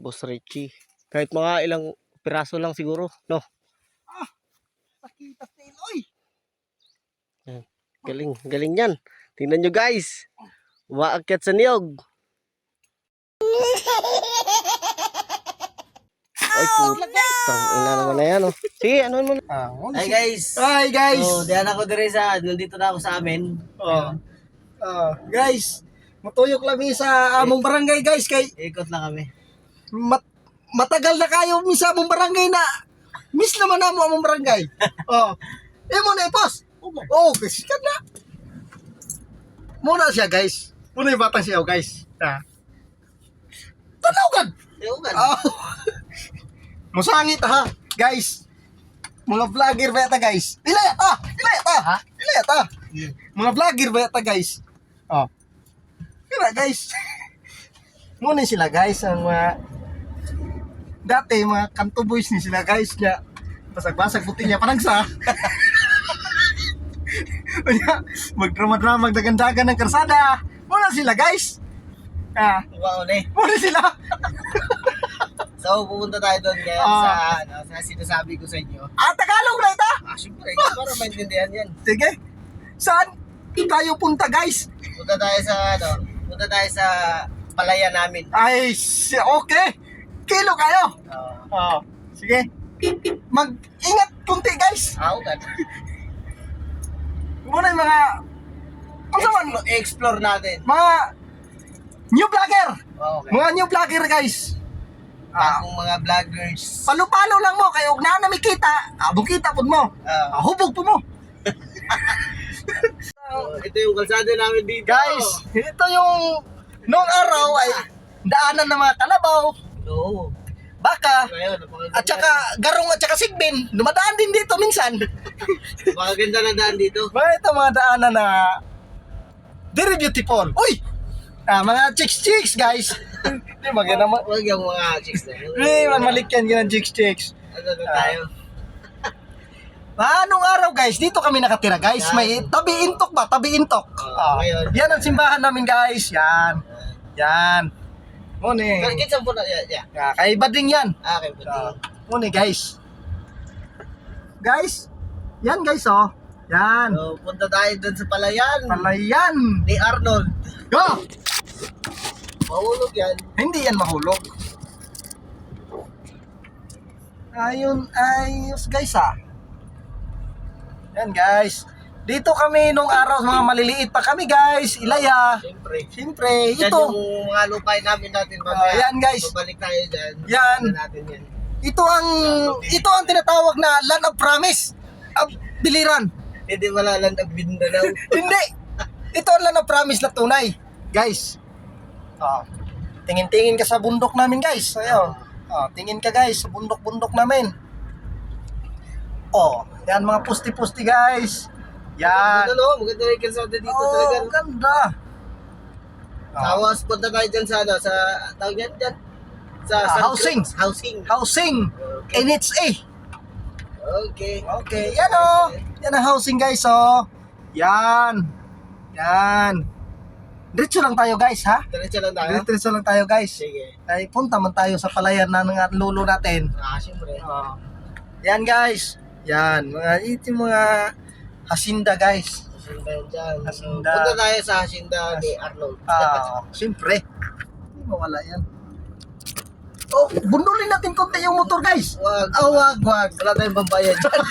Boss Richie. Kahit mga ilang piraso lang siguro, no? Sakita tail, oy. Galing, galing yan. Tingnan nyo guys. Umaakyat sa niyog. Ay, putang ina naman na yan, oh. Sige, ano mo na. Ah, ano Hi guys! Hi guys. So, diyan ako dire sa, nandito na ako sa amin. Oh. Ah, guys, matuyok lami sa among barangay guys kay Ikot lang kami. Mat matagal na kayo mi sa among barangay na miss naman namo among barangay. oh. Eh mo na ipos. Oh, kasi ka na. Muna siya guys. Muna yung batang siya guys. Ah. Tanawagan. Ewan. Oh. Musangit ha, guys. Mga vlogger ba yata guys? Ilayat ah! Ilayat ah! Ha? Ilayat ah! Mga vlogger ba yata guys? Oh. Kira guys. Muna sila guys ang mga dati mga kanto boys ni sila guys niya basag-basag puti niya panagsa. Kanya, magdrama-drama magdagandagan ng karsada. Muna sila guys. Ah, Wow, ne. muna sila. So, pupunta tayo doon kaya Ah. sa, ano, sa sinasabi ko sa inyo. Ah, Tagalog na ito. Ah, syempre, para maintindihan yan. Sige. Saan tayo punta, guys? Punta tayo sa, ano, punta tayo sa palaya namin. Ay, okay. Kilo kayo. Uh, Oh, sige. Mag-ingat kunti, guys. ako ka. Muna yung mga... Ano man? Explore, explore natin. Mga new vlogger. Oh, okay. Mga new vlogger, guys. Ah, Akong mga vloggers. palo-palo lang mo. Huwag na na may kita. Abong kita po mo. Ah, Ah, hubog po mo. so, ito yung kalsada namin dito. Guys, ito yung... Noong araw ay daanan ng mga kalabaw, Oo. baka, Ngayon, napakaganda. At saka garong at saka sigbin, dumadaan din dito minsan. Napakaganda na daan dito. mga ito mga daanan na very beautiful. Uy! Ah, mga chicks chicks guys. Di maganda mo. Huwag yung mga chicks na yun. Di man malikyan yun ang chicks chicks. Ano na tayo? Ah, nung araw guys, dito kami nakatira guys. May tabi intok ba? Tabi intok. Ah, Ah, ngayon. yan ang simbahan namin guys. Yan. Yan. Muni. Kinsa po na, yeah, yeah. Ah, kay Bading yan. Ah, okay, pwede. Ah, muni guys. Guys, yan guys oh. Yan. So, punta tayo dun sa palayan Palayan. ni Arnold. Go! Mahulog yan. Hindi yan mahulog. Ayun, ayos guys ah. Yan guys. Dito kami nung araw, mga maliliit pa kami guys. Ilaya. Siyempre. Siyempre, Yan ito. yung mga lupay namin natin. Ah, yan, guys. Babalik tayo dyan. Yan. Natin yan. Ito ang, ito ang tinatawag na land of promise. Of biliran. Hindi wala lang ang Mindanao. Hindi. Ito ang land of promise na tunay. Guys. Oh. Tingin-tingin ka sa bundok namin guys. Ayo. Oh, tingin ka guys sa bundok-bundok namin. Oh, yan mga pusti-pusti guys. Yan. Ano, no? Maganda yung kalsada dito Oh, talaga. ganda. Oh. Tapos punta tayo dyan sa ano, sa, tawag yan dyan? Sa, Ah, sa housing. Housing. Housing. Okay. NHA. Okay. Okay, yan oh. Yan ang housing guys oh. Yan. Yan. Diretso lang tayo guys ha. Diretso lang tayo. Diretso lang tayo guys. Sige. Ay punta man tayo sa palayan na ng lolo natin. Ah, siyempre. Oh. Yan guys. Yan. Mga ito mga hasinda guys. Hacienda yan dyan. Hacienda. Punta tayo sa Hacienda ni Arnold. Ah, siyempre. Hindi mawala yan. Oh, bundulin natin konti yung motor guys. Wag. Oh, wag, wag. Wala tayong pambayad dyan.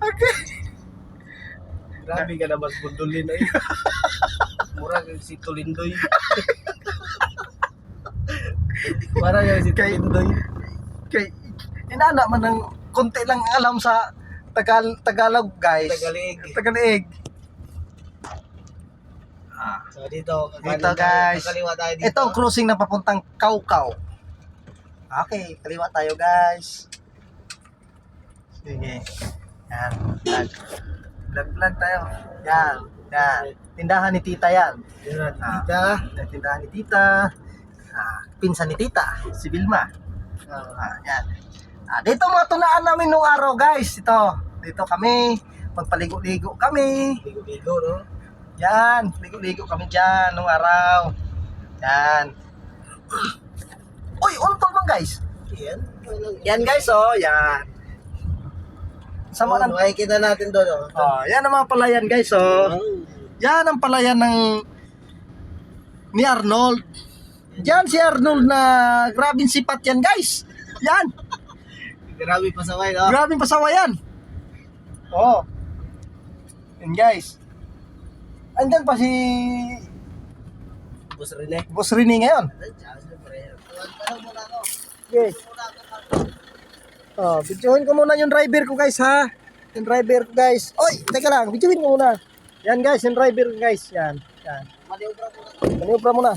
Okay. Grabe ka naman bundulin ay. Mura kang si Tulindoy. Para kang si Kay- Tulindoy. Kay, inana man ng konti lang alam sa Tagal Tagalog guys. Tagalig. Tagalig. So dito, Dito, guys. kakaliwa tayo dito. Ito ang cruising na papuntang Kaukaw. Okay, kaliwa tayo guys. Sige. Yan. Vlog. Vlog, vlog tayo. Yan. Yan. Tindahan ni tita yan. Yun na, Ah. tita. Tindahan ni tita. Ah, pinsan ni tita, si Vilma. Ah, yan. Ah, dito mga tunaan namin nung araw guys. Ito. Dito kami. Magpaligo-ligo kami. Bigo-bigo, no? Yan, ligo-ligo kami dyan nung araw. Yan. Uy, untol man guys. Yan. Yan guys, oh, yan. Sama Oh, ng... makikita natin doon. Oh. Oh, yan ang mga palayan guys, oh. Yan ang palayan ng ni Arnold. Yan si Arnold na grabing sipat yan guys. Yan, Grabe pa sa way, no? grabing pasawa yan. Oh. Yan guys. Andyan pa si Boss Rene. Boss Rini ngayon. Ay, tsaka siyempre. Muna ako? Yes. Oh, videoin ko muna yung driver ko guys ha. Yung driver ko guys. Oy, teka lang, videoin ko muna. Yan guys, yung driver ko guys. Yan, yan. Maniobra muna. Maniobra muna.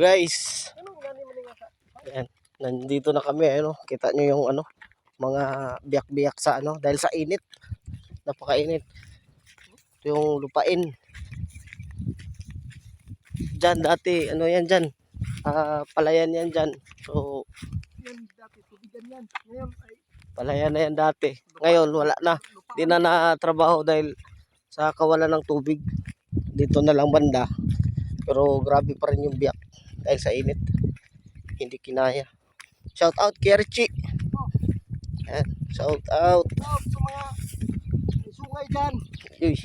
Guys, Ayan, nandito na kami, ano, kita nyo yung ano, mga biyak-biyak sa ano, dahil sa init. Napakainit. Ito yung lupain. Diyan dati, ano yan dyan? Ah, palayan yan dyan. So, Yan dati, tubigan yan. Ngayon ay palayan na yan dati. Ngayon, wala na. Di na natrabaho dahil sa kawalan ng tubig. Dito na lang banda. Pero grabe pa rin yung biyak dahil sa init. Hindi kinaya. Shout out Kerchi. Yan. Shout out. out sa mga sungay dyan. Uy.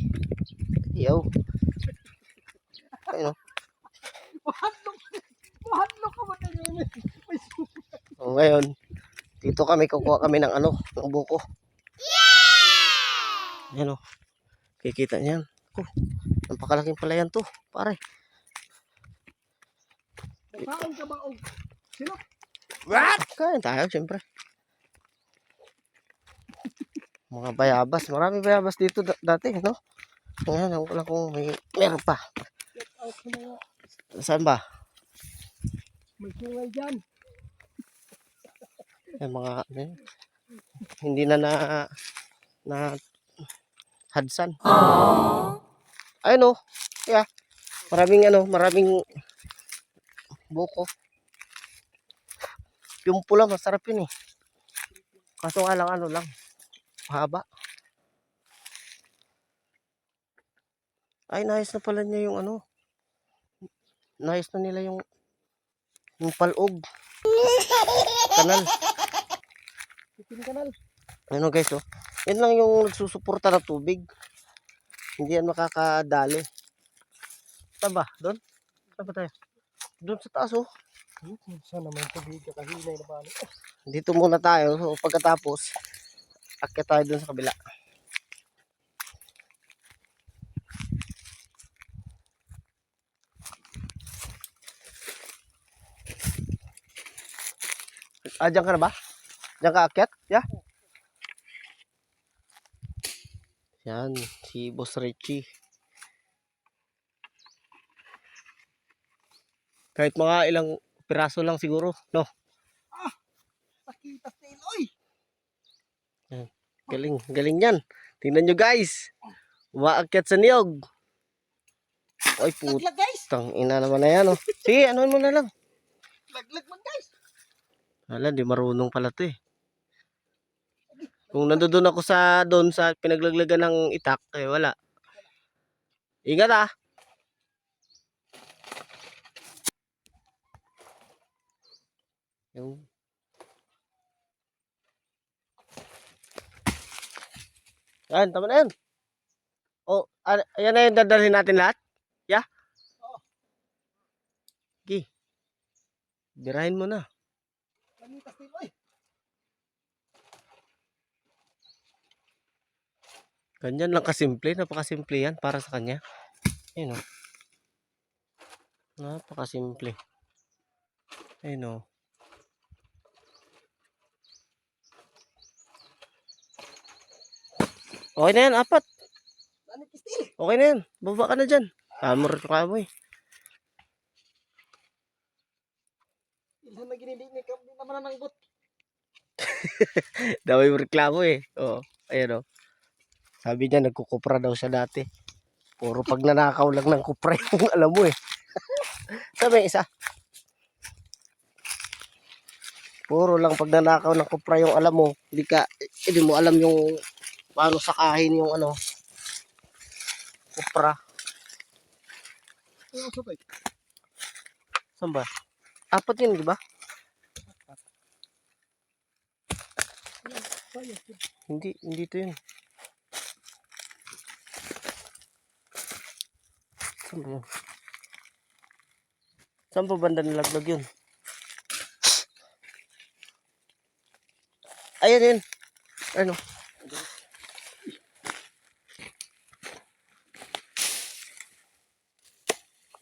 Yo. Ayun. oh. Mahadlok. Mahadlok ka ba tayo? May sungay. Oh, ngayon, dito kami kukuha kami ng ano, ng buko. Yeah! Yan o. Kikita niyan. Oh, napakalaking palayan to, pare. Saan ka ba? og Sino? What? Kain tayo, siyempre. Mga bayabas. Marami bayabas dito da- dati, no? Ngayon, wala kung may meron pa. Saan ba? may sungay dyan. Yung mga yun, hindi na na na hadsan. Ayun oh. Yeah. Maraming ano, maraming buko. Yung pula masarap yun eh. Kaso nga lang ano lang. Mahaba. Ay, nais na pala niya yung ano. Nais na nila yung yung palog. Kanal. Titin kanal. Ano guys, oh. Yan lang yung nagsusuporta ng tubig. Hindi yan makakadali. Saan ba? Doon? Saan ba tayo? Doon sa taas, oh. Sana may tubig ka kahinay na ba? Dito muna tayo. So, pagkatapos, akyat tayo doon sa kabila. Ah, dyan ka na ba? Dyan ka akyat? Yeah? Yan, si Boss Richie. Kahit mga ilang piraso lang siguro, no? Sakita tail. Oy! Galing, galing yan. Tingnan nyo guys. Umaakyat sa niyog. Ay putang Laglag guys. ina naman na yan oh. Sige, ano mo na lang. Laglag man guys. Hala, di marunong pala to eh. Kung nandoon ako sa doon sa pinaglaglagan ng itak, eh wala. Ingat ah. Yung Yan, tama na yan. O, a- ayan na yung dadalhin natin lahat? Yeah? Oo. Okay. Birahin mo na. Lamitas tail. Oy! Ganyan lang kasimple. Napakasimple yan para sa kanya. Ayun o. Napakasimple. Ayun o. Okay na yan, apat. Okay na yan. Baba ka na dyan. Hammer ka mo eh. Ilhan na ginilinig ka. Hindi naman nananggot. Dami mo reklamo eh. Oo. Ayan o. Sabi niya nagkukupra daw siya dati. Puro pag nanakaw lang ng kupra yung alam mo eh. Sabi isa. Puro lang pag nanakaw ng kupra yung alam mo. Hindi ka, hindi mo alam yung paano sakahin yung ano. Kupra. Ano? Saan ba? Apat yun, di ba? Hindi, hindi to yun. Saan ba yun? Saan ba banda nilaglag yun? Ayan yun. Ano?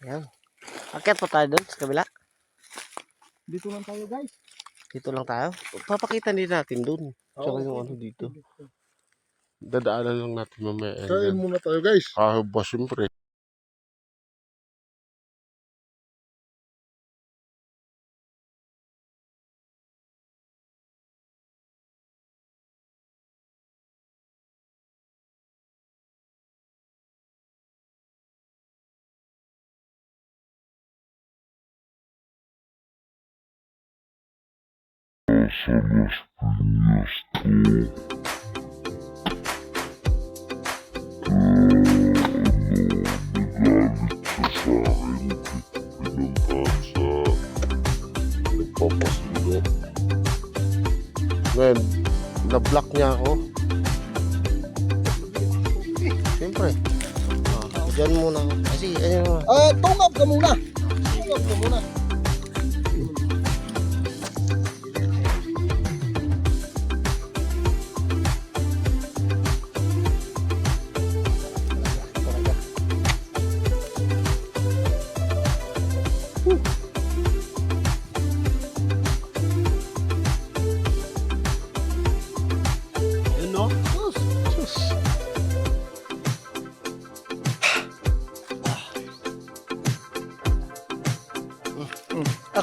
Ayan. Akyat pa tayo doon sa kabila. Dito lang tayo guys. Dito lang tayo. Papakita din natin doon. Tsaka yung ano dito. Dadaanan lang natin mamaya. Kain muna tayo guys. Ah, ba, siyempre. somos finestra.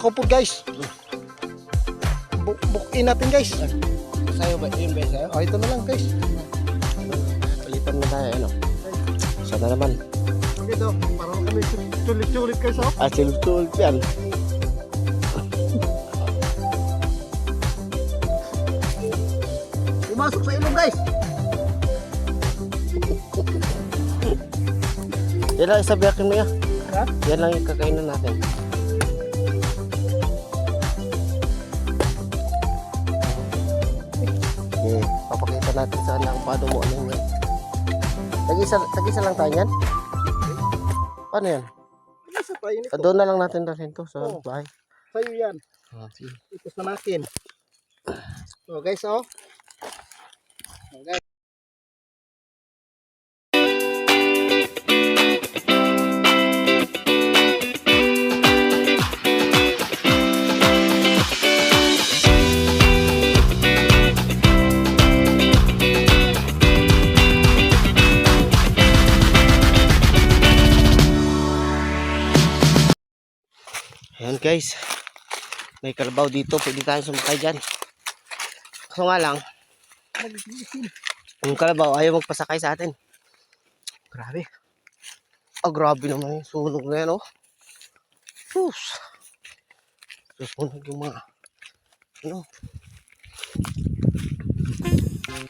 Ako po guys. Buk bukin natin guys. Sa'yo ba? Yun ba sa'yo? Oh, ito na lang guys. Palitan mo tayo, ano? Sana naman. Okay daw, parang kami sulit-sulit guys oh. Ah, silip-tulip yan. Pumasok sa ilong guys. Yan lang, isabiakin mo yan. Ha? Yan lang yung kakainan natin. Okay, papakita natin sa kanila kung paano mo ano yan. Tag-isa, tag-isa lang tayo yan? Paano yan? Isa tayo nito. Ah, Doon na lang natin dalhin to sa Oo. bahay. Sa'yo yan. Ah, sige. Ito sa natin. So guys oh. Oh, guys. May karabaw dito. Pwede tayo sumakay dyan. Kaso nga lang, yung kalabaw ayaw magpasakay sa atin. Grabe. Ah, grabe naman yung sunog na yan, oh. Sus. Susunog yung mga, ano.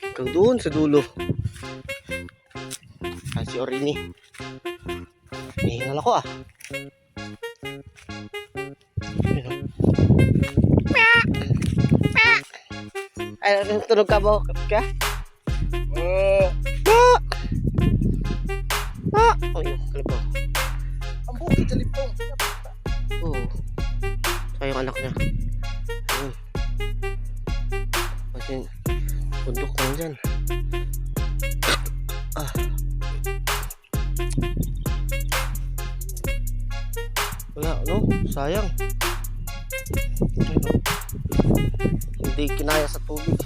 Hanggang doon sa dulo. Ah, si Orini. Hihingal ako, ah. Ay, tunog ka ba? Kaya? Ah! Ah! Oh, yung kalabaw. Ang bukid sa lipong. Oo. Sa yung anak niya. Ayun. Kasi, bundok na dyan. Ah. Wala, no? Sayang. Hindi kinaya sa tubig.